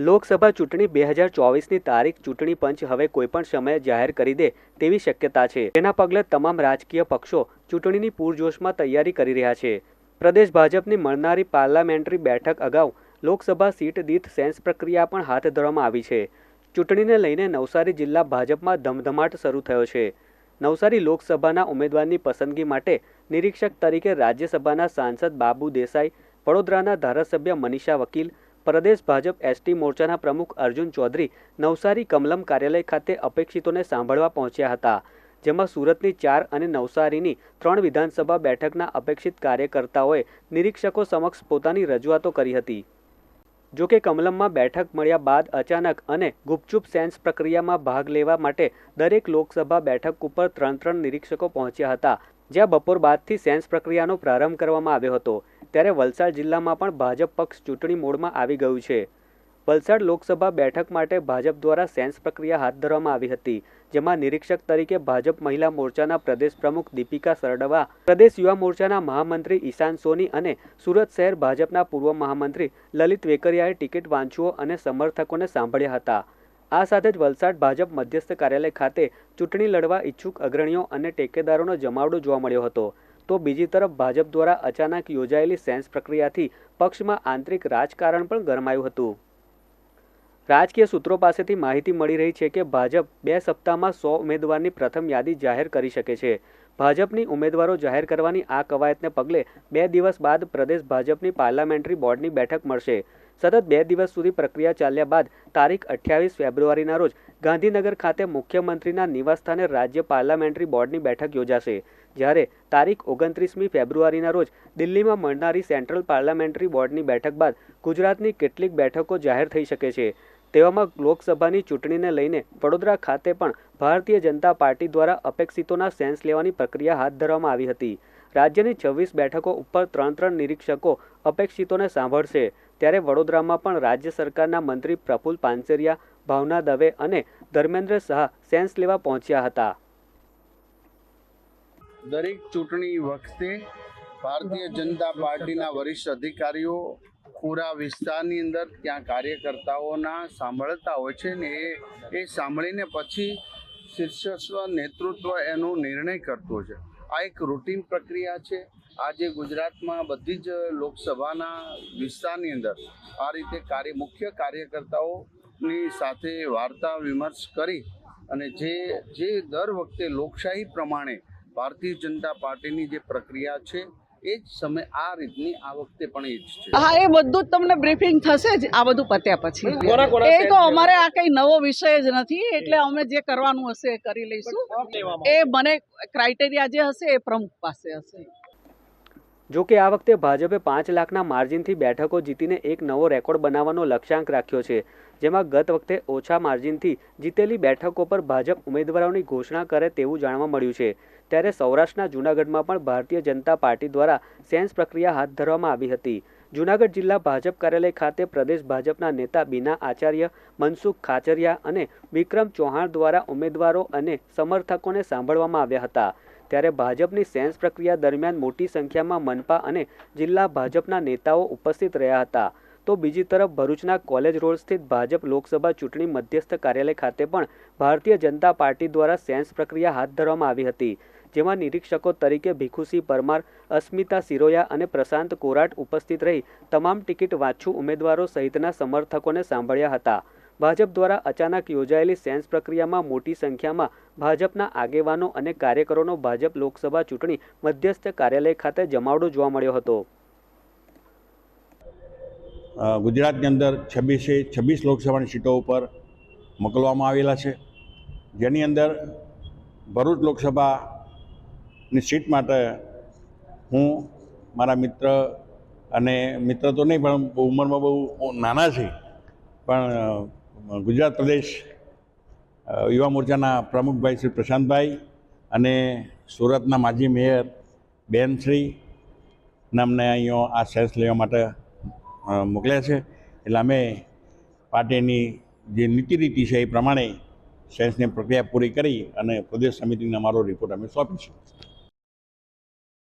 લોકસભા ચૂંટણી બે હજાર ચોવીસની તારીખ ચૂંટણી પંચ હવે કોઈપણ સમયે જાહેર કરી દે તેવી શક્યતા છે. તેના પગલે તમામ રાજકીય પક્ષો ચૂંટણીની પૂરજોશમાં તૈયારી કરી રહ્યા છે. પ્રદેશ ભાજપની મળનારી પાર્લામેન્ટરી બેઠક અગાઉ લોકસભા સીટ દીઠ સેન્સ પ્રક્રિયા પણ હાથ ધરવામાં આવી છે. ચૂંટણીને લઈને નવસારી જિલ્લા ભાજપમાં ધમધમાટ શરૂ થયો છે. નવસારી લોકસભાના ઉમેદવારની પસંદગી માટે નિરીક્ષક તરીકે રાજ્યસભાના સાંસદ બાબુ દેસાઈ, વડોદરાના ધારાસભ્ય મનીષા વકીલ પ્રદેશ ભાજપ એસટી મોરચાના પ્રમુખ અર્જુન ચૌધરી નવસારી કમલમ કાર્યાલય ખાતે અપેક્ષિતોને સાંભળવા પહોંચ્યા હતા, જેમાં સુરતની ચાર અને નવસારીની ત્રણ વિધાનસભા બેઠકના અપેક્ષિત કાર્યકર્તાઓએ નિરીક્ષકો સમક્ષ પોતાની રજૂઆતો કરી હતી. જો કે કમલમમાં બેઠક મળ્યા બાદ અચાનક અને ગુપચુપ સેન્સ પ્રક્રિયામાં ભાગ લેવા માટે દરેક લોકસભા બેઠક ઉપર ત્રણ ત્રણ નિરીક્ષકો પહોંચ્યા હતા, જ્યાં બપોર બાદથી સેન્સ પ્રક્રિયાનો પ્રારંભ કરવામાં આવ્યો હતો. ત્યારે વલસાડ જિલ્લામાં પણ ભાજપ પક્ષ ચૂંટણી મોડમાં આવી ગયું છે. વલસાડ લોકસભા બેઠક માટે ભાજપ દ્વારા સેન્સ પ્રક્રિયા હાથ ધરવામાં આવી હતી, જેમાં નિરીક્ષક તરીકે ભાજપ મહિલા મોરચાના પ્રદેશ પ્રમુખ દીપિકા સરડવા, પ્રદેશ યુવા મોરચાના મહામંત્રી ઈશાન સોની અને સુરત શહેર ભાજપના પૂર્વ મહામંત્રી લલિત વેકરિયાએ ટિકિટ વાંચુઓ અને સમર્થકોને સાંભળ્યા હતા. આ સાથે જ વલસાડ ભાજપ મધ્યસ્થ કાર્યાલય ખાતે ચૂંટણી લડવા ઈચ્છુક અગ્રણીઓ અને ટેકેદારોનો જમાવડો જોવા મળ્યો હતો. તો બીજી તરફ ભાજપ દ્વારા અચાનક યોજાયેલી સેન્સ પ્રક્રિયાથી પક્ષમાં આંતરિક રાજકારણ પણ ગરમાયું હતું. રાજકીય સૂત્રો પાસેથી માહિતી મળી રહી છે કે ભાજપ બે સપ્તાહમાં સો ઉમેદવારની પ્રથમ યાદી જાહેર કરી શકે છે. ભાજપની ઉમેદવારો જાહેર કરવાની આ કવાયતને પગલે બે દિવસ બાદ પ્રદેશ ભાજપની પાર્લામેન્ટરી બોર્ડની બેઠક મળશે. સતત બે દિવસ સુધી પ્રક્રિયા ચાલ્યા બાદ તારીખ અઠ્યાવીસ ફેબ્રુઆરીના રોજ ગાંધીનગર ખાતે મુખ્યમંત્રીના નિવાસસ્થાને રાજ્ય પાર્લામેન્ટરી બોર્ડની બેઠક યોજાશે. જ્યારે તારીખ ઓગણત્રીસમી ફેબ્રુઆરીના રોજ દિલ્હીમાં મળનારી સેન્ટ્રલ પાર્લામેન્ટરી બોર્ડની બેઠક બાદ ગુજરાતની કેટલીક બેઠકો જાહેર થઈ શકે છે. તેવામાં લોકસભાની ચૂંટણીને લઈને વડોદરા ખાતે પણ ભારતીય જનતા પાર્ટી દ્વારા અપેક્ષિતોના સેન્સ લેવાની પ્રક્રિયા હાથ ધરવામાં આવી હતી. રાજ્યની છવ્વીસ બેઠકો ઉપર ત્રણ ત્રણ નિરીક્ષકો અપેક્ષિતોને સાંભળશે. ત્યારે વડોદરામાં પણ રાજ્ય સરકારના મંત્રી પ્રફુલ પાનસેરિયા, ભાવના દવે અને ધર્મેન્દ્ર શાહ સેન્સ લેવા પહોંચ્યા હતા. દરેક ચૂંટણી વખતે ભારતીય જનતા પાર્ટીના વરિષ્ઠ અધિકારીઓ પૂરા વિસ્તારની અંદર ત્યાં કાર્યકર્તાઓના સાંભળતા હોય છે ને એ એ સાંભળીને પછી શીર્ષસ્વ નેતૃત્વ એનો નિર્ણય કરતો છે. આ એક રૂટીન પ્રક્રિયા છે. આજે ગુજરાતમાં બધી જ લોકસભાના વિસ્તારની અંદર આ રીતે કાર્ય મુખ્ય કાર્યકર્તાઓની સાથે વાર્તા વિમર્શ કરી અને જે જે દર વખતે લોકશાહી પ્રમાણે ભારતીય જનતા પાર્ટીની જે પ્રક્રિયા છે એ જ સમય આ રીતની આ વખતે પણ એ જ છે. હા એ બધું જ તમને બ્રીફિંગ થશે જ આ બધું પત્યા પછી. એ તો અમારે આ કઈ નવો વિષય જ નથી એટલે અમે જે કરવાનું હશે એ કરી લઈશું. એ મને ક્રાઇટેરિયા જે હશે એ પ્રમુખ પાસે હશે. જો કે આ વખતે ભાજપે પાંચ લાખના માર્જિનથી બેઠકો જીતીને એક નવો રેકોર્ડ બનાવવાનો લક્ષ્યાંક રાખ્યો છે જેમાં ગત વખતે ઓછા માર્જિનથી જીતેલી બેઠકો પર ભાજપ ઉમેદવારોની ઘોષણા કરે તેવું જાણવા મળ્યું છે. ત્યારે સૌરાષ્ટ્રના જૂનાગઢમાં પણ ભારતીય જનતા પાર્ટી દ્વારા સેન્સ પ્રક્રિયા હાથ ધરવામાં આવી હતી. જૂનાગઢ જિલ્લા ભાજપ કાર્યાલય ખાતે પ્રદેશ ભાજપના નેતા બીના આચાર્ય, મનસુખ ખાચરિયા અને વિક્રમ ચૌહાણ દ્વારા ઉમેદવારો અને સમર્થકોને સાંભળવામાં આવ્યા હતા. ત્યારે ભાજપની સેન્સ પ્રક્રિયા દરમિયાન મોટી સંખ્યામાં મનપા અને જિલ્લા ભાજપના નેતાઓ ઉપસ્થિત રહ્યા હતા. તો બીજી તરફ ભરૂચના કોલેજ રોડ સ્થિત ભાજપ લોકસભા ચૂંટણી મધ્યસ્થ કાર્યાલય ખાતે પણ ભારતીય જનતા પાર્ટી દ્વારા સેન્સ પ્રક્રિયા હાથ ધરવામાં આવી હતી. જેમાં નિરીક્ષકો તરીકે ભીખુસિંહ પરમાર, અસ્મિતા સિરોયા અને પ્રશાંત કોરાટ ઉપસ્થિત રહી તમામ ટિકિટ વાંચુ ઉમેદવારો સહિતના સમર્થકોને સાંભળ્યા હતા. ભાજપ દ્વારા અચાનક યોજાયેલી સેન્સ પ્રક્રિયામાં મોટી સંખ્યામાં ભાજપના આગેવાનો અને કાર્યકરોનો ભાજપ લોકસભા ચૂંટણી મધ્યસ્થ કાર્યાલય ખાતે જમાવડો જોવા મળ્યો હતો. ગુજરાતની અંદર છવ્વીસે, છવ્વીસ લોકસભાની સીટો ઉપર મોકલવામાં આવેલા છે. જેની અંદર ભરૂચ લોકસભાની સીટ માટે હું મારા મિત્ર અને મિત્ર તો નહીં, પણ ઉંમરમાં બહુ નાના છે. પણ ગુજરાત પ્રદેશ યુવા મોરચાના પ્રમુખભાઈ શ્રી પ્રશાંતભાઈ અને સુરતના માજી મેયર બેનશ્રી અમને અહીંયા આ સેન્સ લેવા માટે મોકલ્યા છે. એટલે અમે પાર્ટીની જે નીતિ રીતિ છે એ પ્રમાણે સેન્સની પ્રક્રિયા પૂરી કરી અને પ્રદેશ સમિતિને અમારો રિપોર્ટ અમે સોંપીશું.